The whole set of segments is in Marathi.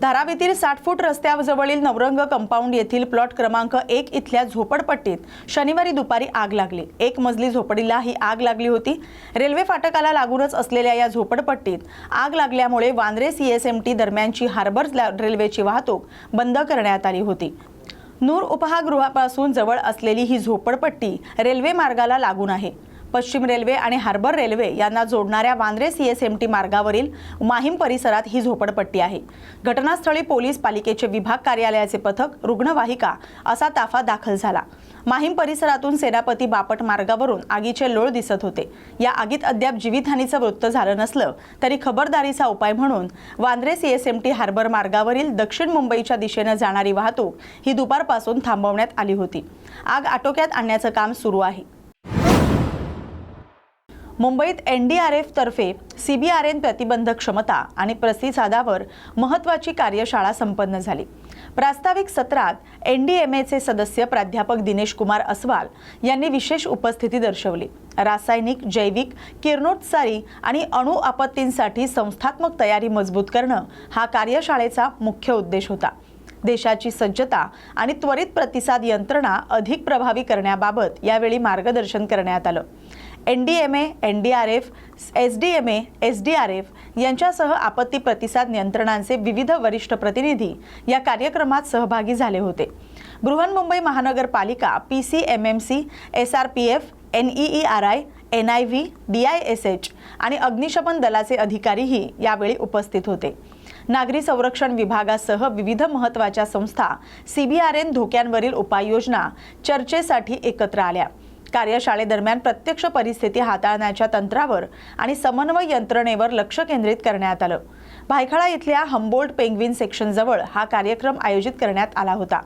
धारावीतील साठ फूट रस्त्याजवळील नवरंग कंपाऊंड येथील प्लॉट क्रमांक एक इथल्या झोपडपट्टीत शनिवारी दुपारी आग लागली. एक मजली झोपडीला ही आग लागली होती. रेल्वे फाटकाला लागूनच असलेल्या या झोपडपट्टीत आग लागल्यामुळे वांद्रे सीएसएमटी दरम्यानची हार्बर रेल्वेची वाहतूक बंद करण्यात आली होती. नूर उपहागृहापासून जवळ असलेली ही झोपडपट्टी रेल्वे मार्गाला लागून आहे. पश्चिम रेल्वे आणि हार्बर रेल्वे यांना जोडणाऱ्या Vandre C S M T मार्गावरील माहीम परिसरात ही झोपडपट्टी आहे. घटनास्थळी पोलीस पालिकेचे विभाग कार्यालयाचे पथक रुग्णवाहिका असा ताफा दाखल झाला. माहीम परिसरातून सेनापती बापट मार्गावरून आगीचे लोळ दिसत होते. या आगीत अद्याप जीवितहानीचं वृत्त झालं नसलं तरी खबरदारीचा उपाय म्हणून Vandre C S M T harbour मार्गावरील दक्षिण मुंबईच्या दिशेनं जाणारी वाहतूक ही दुपारपासून थांबवण्यात आली होती. आग आटोक्यात आणण्याचं काम सुरू आहे. मुंबईत एन डी आर एफ तर्फे सी बी आर एन प्रतिबंध क्षमता आणि प्रतिसादावर महत्त्वाची कार्यशाळा संपन्न झाली. प्रास्ताविक सत्रात एन डी एम एचे सदस्य प्राध्यापक दिनेश कुमार अस्वाल यांनी विशेष उपस्थिती दर्शवली. रासायनिक जैविक किरणोत्सारी आणि अणु आपत्तींसाठी संस्थात्मक तयारी मजबूत करणं हा कार्यशाळेचा मुख्य उद्देश होता. देशाची सज्जता आणि त्वरित प्रतिसाद यंत्रणा अधिक प्रभावी करण्याबाबत यावेळी मार्गदर्शन करण्यात आलं. N D M A N D R F S D M A S D R F यांच्यासह आपत्ती प्रतिसाद नियंत्रणांचे विविध वरिष्ठ प्रतिनिधी या कार्यक्रमात सहभागी झाले होते. Brihanmumbai Mahanagarpalika P C M M C S R P F N E E R I N I V D I S H आणि अग्निशमन दलाचे अधिकारीही यावेळी उपस्थित होते. नागरी संरक्षण विभागासह विविध महत्त्वाच्या संस्था सी बी आर एन धोक्यांवरील उपाययोजना चर्चेसाठी एकत्र आल्या. कार्यशाळेदरम्यान प्रत्यक्ष परिस्थिती हाताळण्याच्या तंत्रावर आणि समन्वय यंत्रणेवर लक्ष केंद्रित करण्यात आलं. भायखळा इथल्या हंबोल्ट पेंग्विन सेक्शनजवळ हा कार्यक्रम आयोजित करण्यात आला होता.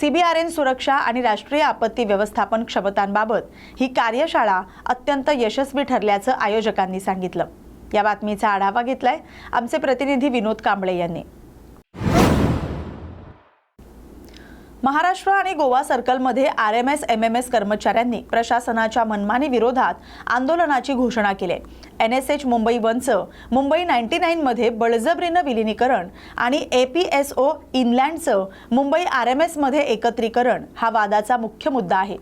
सीबीआरएन सुरक्षा आणि राष्ट्रीय आपत्ती व्यवस्थापन क्षमतांबाबत ही कार्यशाळा अत्यंत यशस्वी ठरल्याचं आयोजकांनी सांगितलं. या बातमीचा आढावा घेतलाय आमचे प्रतिनिधी विनोद कांबळे यांनी. महाराष्ट्र आणि गोवा सर्कलमध्ये R M S M M S कर्मचाऱ्यांनी प्रशासनाच्या मनमानी विरोधात आंदोलनाची घोषणा केली. एन एस एच मुंबई वनचं मुंबई नाईन्टी नाईनमध्ये बळजबरीनं विलिनीकरण आणि ए पी एस ओ इनलँडचं मुंबई आर एम एसमध्ये एकत्रीकरण हा वादाचा मुख्य मुद्दा आहे.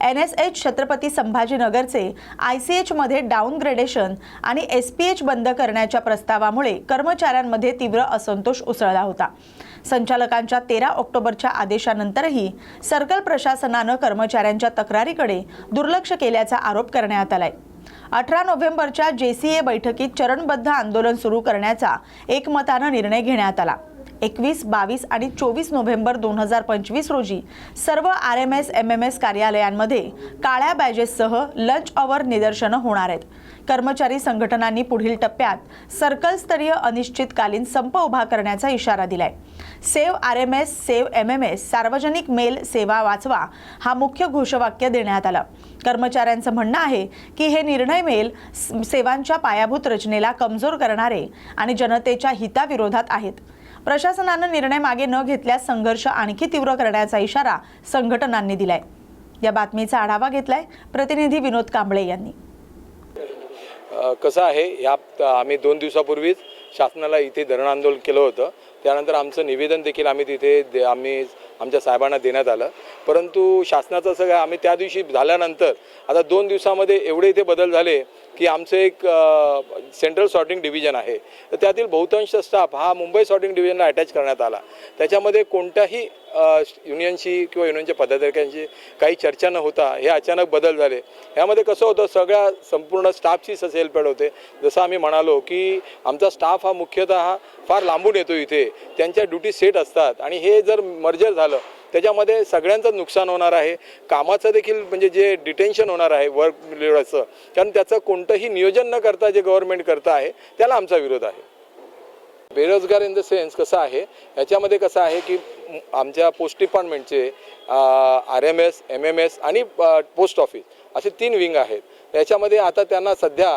एन एस एच छत्रपती संभाजीनगरचे आय सी एचमध्ये डाऊनग्रेडेशन आणि एस पी एच बंद करण्याच्या प्रस्तावामुळे कर्मचाऱ्यांमध्ये तीव्र असंतोष उसळला होता. संचालकांच्या तेरा ऑक्टोबरच्या आदेशानंतरही सर्कल प्रशासनानं कर्मचाऱ्यांच्या तक्रारीकडे दुर्लक्ष केल्याचा आरोप करण्यात आलाय. अठरा नोव्हेंबरच्या जेसीए बैठकीत चरणबद्ध आंदोलन सुरू करण्याचा एकमतानं निर्णय घेण्यात आला. एकवीस बावीस आणि चोवीस नोव्हेंबर दोन हजार पंचवीस रोजी सर्व R M S M M S कार्यालयांमध्ये काळ्या बॅजेससह लंच अवर निदर्शनं होणार आहेत. कर्मचारी संघटनांनी पुढील टप्प्यात सर्कलस्तरीय अनिश्चितकालीन संप उभा करण्याचा इशारा दिलाय. Save R M S save M M S सार्वजनिक मेल सेवा वाचवा हा मुख्य घोषवाक्य देण्यात आलं. कर्मचाऱ्यांचं म्हणणं आहे की हे निर्णय मेल सेवांच्या पायाभूत रचनेला कमजोर करणारे आणि जनतेच्या हिताविरोधात आहेत. प्रशासनानं निर्णय मागे न घेतल्यास संघर्ष आणखी तीव्र करण्याचा इशारा संघटनांनी दिलाय. या बातमीचा आढावा घेतलाय प्रतिनिधी विनोद कांबळे यांनी. कसं आहे या आम्ही दोन दिवसापूर्वीच शासनाला इथे धरण आंदोलन केलं होतं. त्यानंतर आमचं निवेदन देखील आम्ही तिथे दे आम्ही आमच्या साहेबांना देण्यात आलं. परंतु शासनाचं असं काय आम्ही त्या दिवशी झाल्यानंतर आता दोन दिवसामध्ये एवढे इथे बदल झाले की आमचं एक सेंट्रल सॉर्टिंग डिव्हिजन आहे. तर त्यातील बहुतांश स्टाफ हा मुंबई सॉर्टिंग डिव्हिजनला अटॅच करण्यात आला. त्याच्यामध्ये कोणत्याही युनियनशी किंवा युनियनच्या पदाधिकाऱ्यांशी काही चर्चा न होता हे अचानक बदल झाले. यामध्ये कसं होतं सगळ्या संपूर्ण स्टाफची सेलपेड होते. जसं आम्ही म्हणालो की आमचा स्टाफ हा मुख्यतः फार लांबून येतो इथे. त्यांच्या ड्युटी सेट असतात. आणि हे जर मर्जर झालं त्याच्यामध्ये सगळ्यांचं नुकसान होणार आहे. कामाचं देखील म्हणजे जे डिटेन्शन होणार आहे वर्क लोडाचं कारण त्याचं कोणतंही नियोजन न करता जे गव्हर्नमेंट करतं आहे त्याला आमचा विरोध आहे. बेरोजगार इन द सेन्स कसं आहे याच्यामध्ये कसं आहे की आमच्या post डिपार्टमेंटचे R M S M M S आणि पोस्ट ऑफिस असे तीन विंग आहेत. त्याच्यामध्ये आता त्यांना सध्या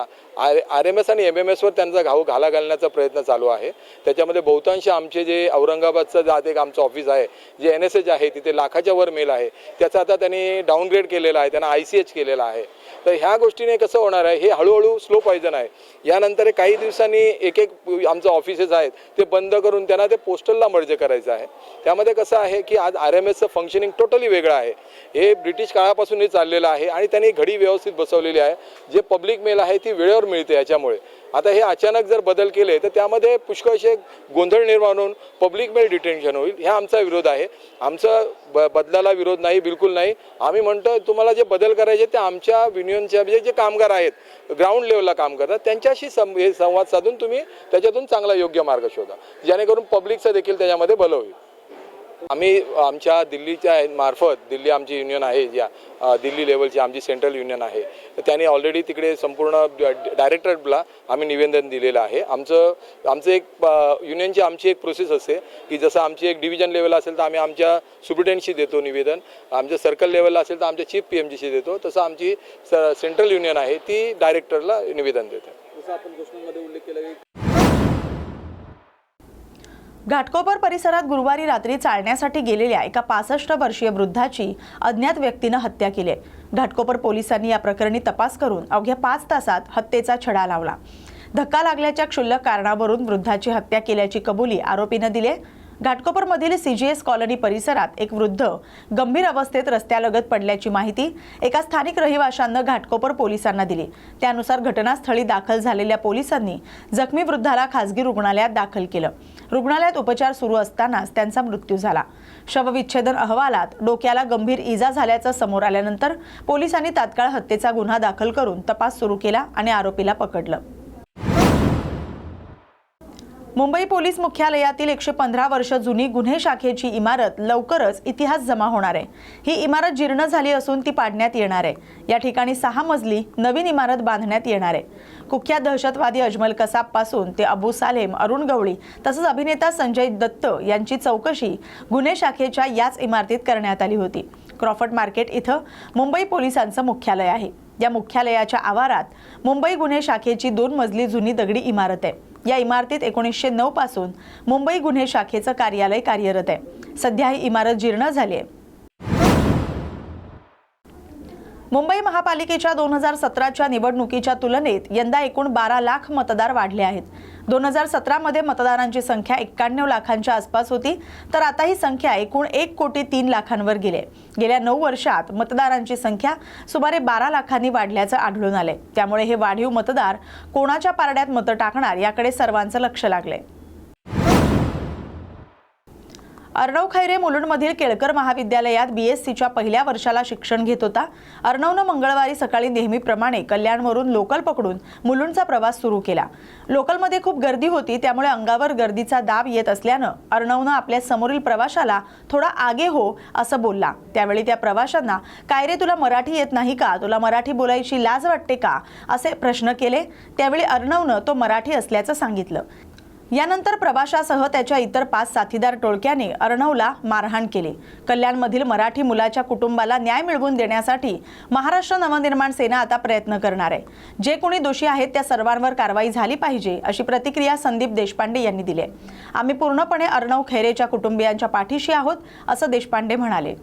आर आर एम एस आणि एम एम एसवर त्यांचा घाऊ घाला घालण्याचा प्रयत्न चालू आहे. त्याच्यामध्ये बहुतांश आमचे जे औरंगाबादचं जात एक आमचं ऑफिस आहे जे एन एस एच आहे तिथे लाखाच्या वर मेल आहे. त्याचा आता त्यांनी डाऊनग्रेड केलेला आहे त्यांना आय सी एच केलेला आहे. तर ह्या गोष्टीने कसं होणार आहे? हे हळूहळू स्लो पॉयझन आहे. यानंतर काही दिवसांनी एक एक आमचं ऑफिसेस आहेत ते बंद करून त्यांना ते पोस्टलला मर्ज करायचं आहे. त्यामध्ये कसं आहे की आज आर एम एसचं फंक्शनिंग टोटली वेगळं आहे. हे ब्रिटिश काळापासून हे चाललेलं आहे आणि त्यांनी घडी व्यवस्थित बसवलेली आहे. जे पब्लिक मेल आहे ती वेळेवर मिळते याच्यामुळे. आता हे अचानक जर बदल केले तर त्यामध्ये पुष्कळशे गोंधळ निर्माण होऊन पब्लिकमध्ये डिटेन्शन होईल. ह्या आमचा विरोध आहे. आमचं ब बदलाला विरोध नाही बिलकुल नाही. आम्ही म्हणतो तुम्हाला जे बदल करायचे ते आमच्या युनियनच्या म्हणजे जे कामगार आहेत ग्राउंड लेवलला काम करतात त्यांच्याशी सं हे संवाद साधून तुम्ही त्याच्यातून चांगला योग्य मार्ग शोधा. जेणेकरून पब्लिकचं देखील त्याच्यामध्ये भलं होईल. आम्ही आमच्या दिल्लीच्या मार्फत दिल्ली आमची युनियन आहे ज्या दिल्ली लेवलची आमची सेंट्रल युनियन आहे. तर त्यांनी ऑलरेडी तिकडे संपूर्ण डायरेक्टरला आम्ही निवेदन दिलेलं आहे. आमचं आमचं एक युनियनची आमची एक प्रोसेस असते की जसं आमची एक डिव्हिजन लेवल असेल तर आम्ही आमच्या सुप्रिटेंडशी देतो निवेदन. आमच्या सर्कल लेवलला असेल तर आमच्या चीफ पी एम जीशी देतो. तसं आमची स सेंट्रल युनियन आहे ती डायरेक्टरला निवेदन देते. जसं आपण उल्लेख केला घाटकोपर परिसरात गुरुवारी रात्री चालण्यासाठी गेलेल्या एका पासष्ट वर्षीय वृद्धाची अज्ञात व्यक्तीनं हत्या केली आहे. घाटकोपर पोलिसांनी या प्रकरणी तपास करून अवघ्या पाच तासात हत्येचा छडा लावला. धक्का लागल्याच्या क्षुल्लक कारणावरून वृद्धाची हत्या केल्याची कबुली आरोपीनं दिली घाटकोपरमधील सी जी एस कॉलनी परिसरात एक वृद्ध गंभीर अवस्थेत रस्त्यालगत पडल्याची माहिती एका स्थानिक रहिवाशांनं घाटकोपर पोलिसांना दिली. त्यानुसार घटनास्थळी दाखल झालेल्या पोलिसांनी जखमी वृद्धाला खासगी रुग्णालयात दाखल केलं. रुग्णालयात उपचार सुरू असतानाच त्यांचा मृत्यू झाला. शवविच्छेदन अहवालात डोक्याला गंभीर इजा झाल्याचं समोर आल्यानंतर पोलिसांनी तात्काळ हत्येचा गुन्हा दाखल करून तपास सुरू केला आणि आरोपीला पकडलं. मुंबई पोलीस मुख्यालयातील एकशे पंधरा वर्ष जुनी गुन्हे शाखेची इमारत लवकरच इतिहास जमा होणार आहे. ही इमारत जीर्ण झाली असून ती पाडण्यात येणार आहे. या ठिकाणी सहा मजली नवीन इमारत बांधण्यात येणार आहे. कुख्यात दहशतवादी अजमल कसाबपासून ते अबू सालेम अरुण गवळी तसंच अभिनेता संजय दत्त यांची चौकशी गुन्हे शाखेच्या याच इमारतीत करण्यात आली होती. क्रॉफर्ड मार्केट इथं मुंबई पोलिसांचं मुख्यालय आहे. या मुख्यालयाच्या आवारात मुंबई गुन्हे शाखेची दोन मजली जुनी दगडी इमारत आहे. या इमारतीत एकोणीसशे नऊ पासून मुंबई गुन्हे शाखेचं कार्यालय कार्यरत आहे. सध्या ही इमारत जीर्ण झाली आहे. मुंबई महापालिकेच्या दोन हजार सतराच्या निवडणुकीच्या तुलनेत यंदा एकूण बारा लाख मतदार वाढले आहेत. दोन हजार सतरामध्ये मतदारांची संख्या एक्क्याण्णव लाखांच्या आसपास होती तर आता ही संख्या एकूण एक कोटी तीन लाखांवर गेली गेल्या नऊ वर्षात मतदारांची संख्या सुमारे बारा लाखांनी वाढल्याचं आढळून आले त्यामुळे हे वाढीव मतदार कोणाच्या पारड्यात मतं टाकणार याकडे सर्वांचं लक्ष लागले अर्णव खैरे मुलुंडमधील केळकर महाविद्यालयात बी एस सीच्या पहिल्या वर्षाला शिक्षण घेत होता. अर्णवनं मंगळवारी सकाळी नेहमीप्रमाणे कल्याणवरून लोकल पकडून मुलुंडचा प्रवास सुरू केला. लोकलमध्ये खूप गर्दी होती त्यामुळे अंगावर गर्दीचा दाब येत असल्यानं अर्णवनं आपल्या समोरील प्रवाशाला थोडा आगे हो असं बोलला. त्यावेळी त्या प्रवाशांना काय रे तुला मराठी येत नाही का? तुला मराठी बोलायची लाज वाटते का? असे प्रश्न केले. त्यावेळी अर्णवनं तो मराठी असल्याचं सांगितलं. यानंतर प्रवाशासह त्याच्या इतर पाच साथीदार टोळक्याने अर्णवला मारहाण केली. कल्याणमधील मराठी मुलाच्या कुटुंबाला न्याय मिळवून देण्यासाठी महाराष्ट्र नवनिर्माण सेना आता प्रयत्न करणार आहे. जे कोणी दोषी आहेत त्या सर्वांवर कारवाई झाली पाहिजे अशी प्रतिक्रिया संदीप देशपांडे यांनी दिली आहे. आम्ही पूर्णपणे अर्णव खैरेच्या कुटुंबियांच्या पाठीशी आहोत असं देशपांडे म्हणाले.